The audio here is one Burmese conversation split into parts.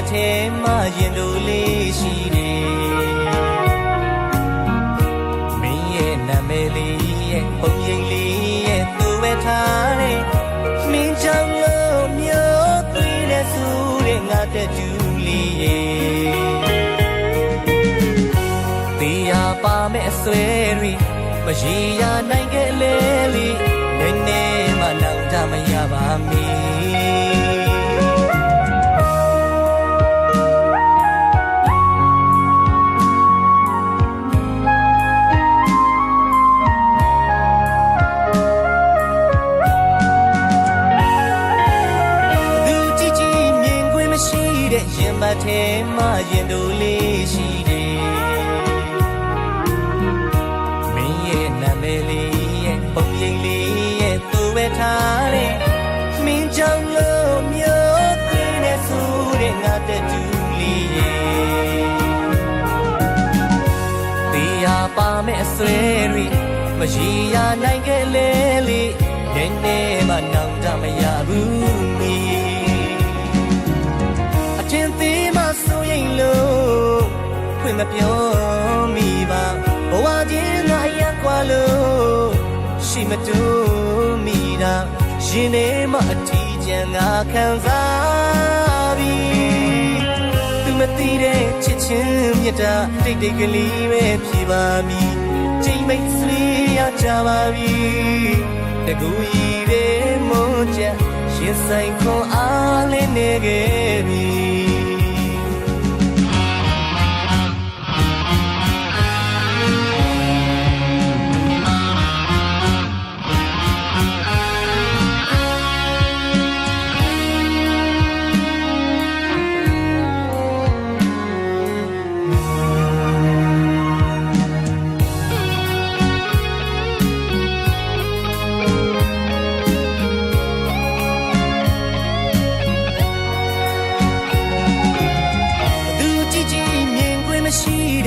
တ်ထဲမှာရင်တို့လေးရှိတယ်မင်းရဲ့နာမည်လေးရဲ့ပုံရိပ်လေးရဲ့သူပဲထားတယ်မင်းကြောင့်လို့မျိုးသွေးနဲ့ဆူတဲ့ငါတဲ့ကျူလေးရဲ့တရားပါမဲ့အစွဲတွေမရေရာနိုင်ခဲ့လေလေ ထဲမှာရင်တို့လေးရှိတယ်မင်းရဲ့နာမည်လေးရဲ့ပုံရိပ်လေးရဲ့သူပဲထားတယ်မင်းကြောင့်လို့မျိုးသွေးနဲ့ဆူတဲ့ငါတဲ့ကျူလေးရဲ့တရားပါမဲ့အစွဲတွေမရေရာနိုင်ခဲ့လေလေနည်းနည်းမှနောက်ကြမရဘူး မပြောမိပါဘဝချင်းငါရက်ကွာလို့ရှိမတူမိတာရင်ထဲမှာအထီးကျန်ငါခံစားပြီးသူမသိတဲ့ချစ်ချင်းမြတ်တာတိတ်တိတ်ကလေးပဲဖြစ်ပါမည်ချိန်မိတ်ဆွေရကြပါပြီတကူကြီးတဲ့မုန်းချက်ရင်ဆိုင်ခွန်အားလေးနေခဲ့ပြီ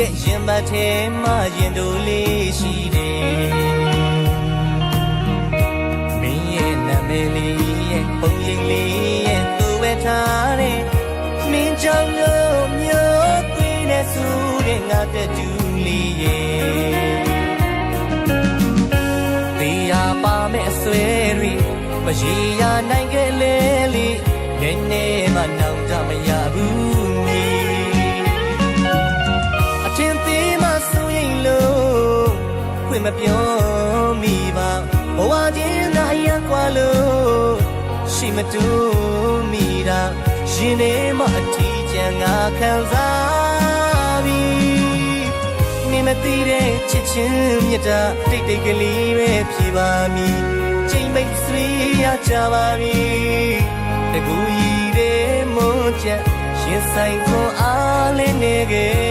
တဲ့ရင်မထဲမှာရင်တို့လေးရှိတယ်မင်းရဲ့နာမည်လေးရဲ့ပုံရိပ်လေးရဲ့သူပဲထားတယ်မင်းကြောင့်လို့မျိုးသွေးနဲ့ဆူတဲ့ငါတဲ့ကျူလေးရဲ့တရားပါမဲ့အစွဲတွေမရေရာနိုင်ခဲ့လေလေနည်းနည်းမှနောက်ကြမရဘူး မပြောမိပါဘဝချင်းသာရက်ကွာလို့ရှိမတူမိတာရင်ထဲမှာအထီးကျန်ငါခံစားပြီးနေမသိတဲ့ချစ်ချင်းမြတ်တာတိတ်တိတ်ကလေးပဲဖြစ်ပါမည်ချိန်မိတ်ဆွေရကြပါပြီတကူကြီးတဲ့မွန်ချက်ရင်ဆိုင်ခွန်အားလေးနေခဲ့ပြီ